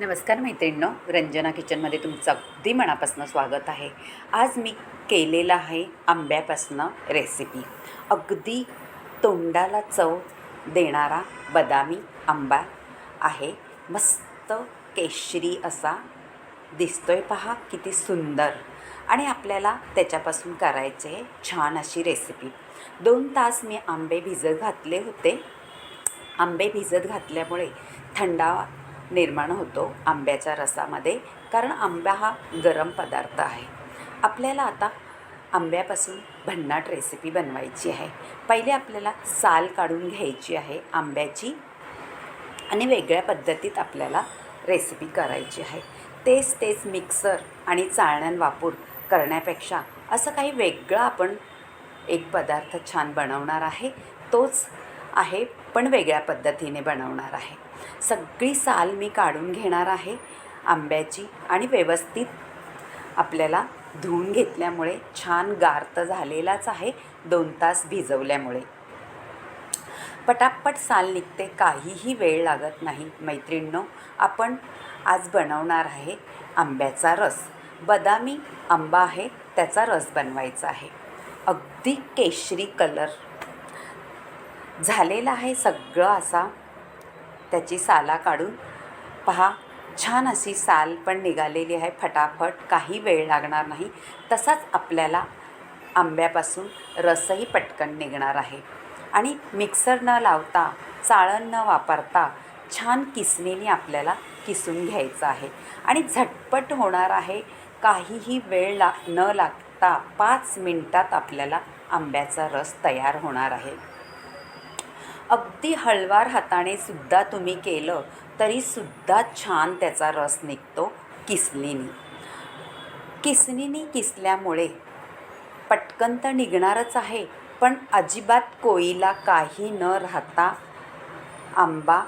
नमस्कार मैत्रिणींनो रंजना किचनमध्ये तुमचं अगदी मनापासून स्वागत आहे. आज मी केलेलं आहे आंब्यापासनं रेसिपी अगदी तोंडाला चव देणारा बदामी आंबा आहे. मस्त केशरी असा दिसतोय पहा किती सुंदर. आणि आपल्याला त्याच्यापासून करायचे छान अशी रेसिपी दोन तास मी आंबे भिजत घातले होते. आंबे भिजत घातल्यामुळे थंडावा निर्माण होतो आंब्याच्या रसामध्ये कारण आंबा हा गरम पदार्थ आहे. आपल्याला आता आंब्यापासून भन्नाट रेसिपी बनवायची आहे. पहिले आपल्याला साल काढून घ्यायची आहे आंब्याची आणि वेगळ्या पद्धतीत आपल्याला रेसिपी करायची आहे. तेच तेच मिक्सर आणि चाळण्यां वापर करण्यापेक्षा असं काही वेगळं आपण एक पदार्थ छान बनवणार आहे तोच आहे पण वेगळ्या पद्धतीने बनवणार आहे. सगळी साल मी काढून घेणार आहे आंब्याची आणि व्यवस्थित आपल्याला धुवून घेतल्यामुळे छान गार तर झालेलाच आहे दोन तास भिजवल्यामुळे. पटापट साल निघते काहीही वेळ लागत नाही. मैत्रिणींनो आपण आज बनवणार आहे आंब्याचा रस. बदामी आंबा आहे त्याचा रस बनवायचा आहे. अगदी केशरी कलर झालेला आहे सगळं असा. त्याची साला काढून पहा छान अशी साल पण निघालेली आहे फटाफट काही वेळ लागणार नाही. तसाच आपल्याला आंब्यापासून रसही पटकन निघणार आहे. आणि मिक्सर न लावता चाळण न वापरता छान किसणीने आपल्याला किसून घ्यायचं आहे. आणि झटपट होणार आहे काहीही वेळ ला न लागता पाच मिनटात आपल्याला आंब्याचा रस तयार होणार आहे. अगदी हळवार हाताने सुद्धा तुम्ही केलं तरीसुद्धा छान त्याचा रस निघतो किसलीनी किसनीनी किसल्यामुळे पटकन तर निघणारच आहे पण अजिबात कोळीला काही न राहता आंबा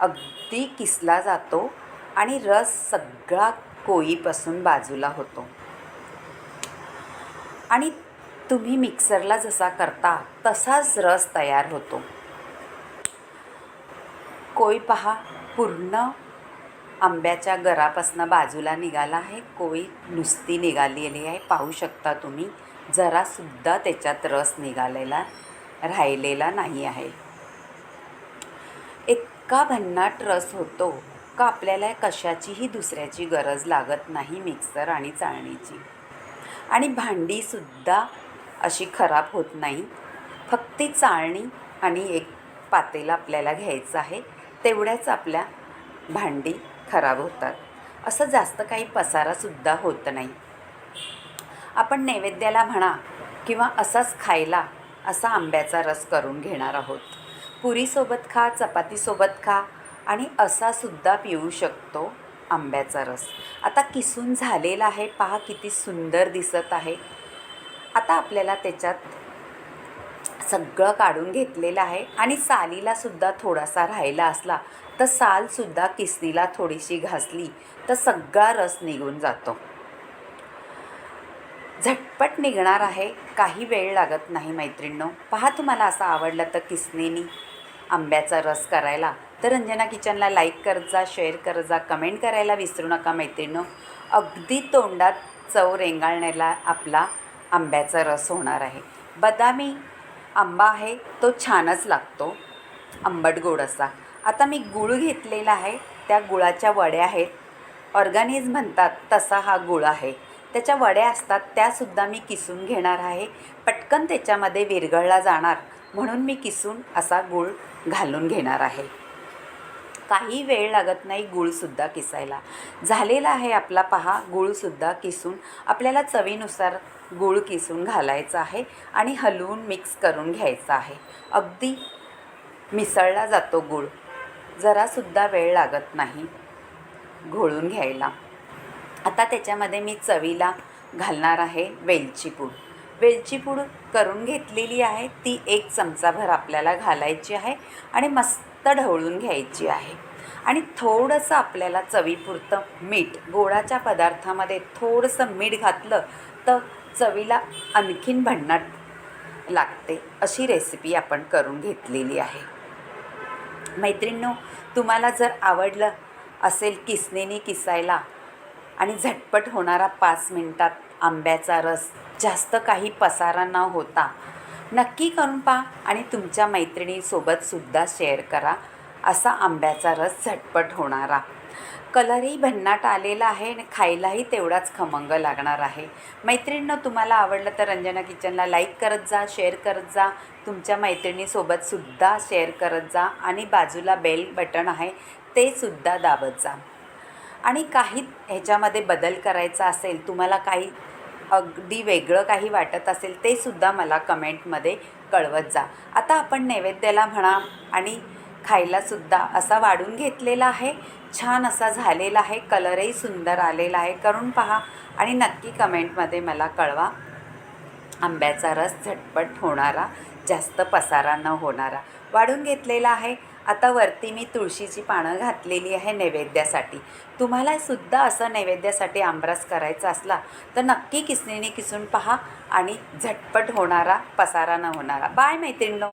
अगदी किसला जातो आणि रस सगळा कोळीपासून बाजूला होतो. आणि तुम्ही मिक्सरला जसा करता तसाच रस तयार होतो. कोळी पहा पूर्ण आंब्याच्या गरापासनं बाजूला निघाला आहे. कोळी नुसती निघालेली आहे. पाहू शकता तुम्ही जरासुद्धा त्याच्यात रस निघालेला राहिलेला नाही आहे. इतका भन्नाट रस होतो. का आपल्याला कशाचीही दुसऱ्याची गरज लागत नाही मिक्सर आणि चाळणीची. आणि भांडीसुद्धा अशी खराब होत नाही. फक्त चाळणी आणि एक पातेला आपल्याला घ्यायचं आहे. तेवढ्याच आपल्या भांडी खराब होतात. असं जास्त काही पसारासुद्धा होत नाही. आपण नैवेद्याला म्हणा किंवा असाच खायला असा आंब्याचा रस करून घेणार आहोत. पुरीसोबत खा चपातीसोबत खा आणि असासुद्धा पिऊ शकतो आंब्याचा रस. आता किसून झालेला आहे. पहा किती सुंदर दिसत आहे. आता आपल्याला त्याच्यात सगळं काढून घेतलेलं आहे आणि सालीलासुद्धा थोडासा राहिला असला तर सालसुद्धा किसनीला थोडीशी घासली तर सगळा रस निघून जातो. झटपट निघणार आहे काही वेळ लागत नाही मैत्रिणींनो. पहा तुम्हाला असं आवडलं तर किसनेनी आंब्याचा रस करायला. तर रंजना किचनला लाईक करत जा शेअर करत जा कमेंट करायला विसरू नका मैत्रिणींनो. अगदी तोंडात चव रेंगाळण्याला आपला आंब्याचा रस होणार आहे. बदामी आंबा आहे तो छानच लागतो. आंबट गोड असा. आता मी गुळ घेतलेला आहे त्या गुळाच्या वड्या आहेत. ऑर्गानिज म्हणतात तसा हा गुळ आहे. त्याच्या वड्या असतात त्यासुद्धा मी किसून घेणार आहे. पटकन त्याच्यामध्ये विरघळला जाणार म्हणून मी किसून असा गूळ घालून घेणार आहे. काही वेळ लागत नाही गूळसुद्धा किसायला. झालेला आहे आपला पहा गूळसुद्धा किसून आपल्याला चवीनुसार गूळ किसून घालायचा आहे आणि हलवून मिक्स करून घ्यायचा आहे. अगदी मिसळला जातो गूळ. जरासुद्धा वेळ लागत नाही घोळून घ्यायला. आता त्याच्यामध्ये मी चवीला घालणार आहे वेलची पूड. वेलची पूड करून घेतलेली आहे ती एक चमचाभर आपल्याला घालायची आहे आणि मस्त ढवळून घ्यायची आहे. आणि थोडंसं आपल्याला चवीपुरतं मीठ गोडाच्या पदार्थामध्ये थोडंसं मीठ घातलं तर चवीला आणखीन भन्नाट लागते. अशी रेसिपी आपण करून घेतलेली आहे. मैत्रिणींनो तुम्हाला जर आवडलं असेल किसनेनी किसायला आणि झटपट होणारा पाच मिनटात आंब्याचा रस जास्त काही पसारा न होता नक्की करून पहा आणि तुमच्या मैत्रिणीसोबतसुद्धा शेअर करा. असा आंब्याचा रस झटपट होणारा. कलरही भन्नाट आलेला आहे आणि खायलाही तेवढाच खमंग लागणार आहे. मैत्रिणींनो तुम्हाला आवडलं तर रंजना किचनला लाईक करत जा शेअर करत जा. तुमच्या मैत्रिणीसोबतसुद्धा शेअर करत जा आणि बाजूला बेल बटन आहे ते सुद्धा दाबत जा. आणि काही ह्याच्यामध्ये बदल करायचा असेल तुम्हाला काही अगदी वेगळं काही वाटत असेल ते सुद्धा मला कमेंटमध्ये कळवत जा. आता आपण नैवेद्याला म्हणा आणि खायलासुद्धा असा वाढून घेतलेला आहे. छान असा झालेला आहे. कलरही सुंदर आलेला आहे. करून पहा आणि नक्की कमेंटमध्ये मला कळवा. आंब्याचा रस झटपट होणारा जास्त पसारा न होणारा वाढून घेतलेला आहे. आता वरती मी तुळशीची पानं घातलेली आहे नैवेद्यासाठी. तुम्हाला सुद्धा असं नैवेद्यासाठी आंबरस करायचा असला तर नक्की किसणीने किसून पहा आणि झटपट होणारा पसारा न होणारा. बाय मैत्रिणींनो.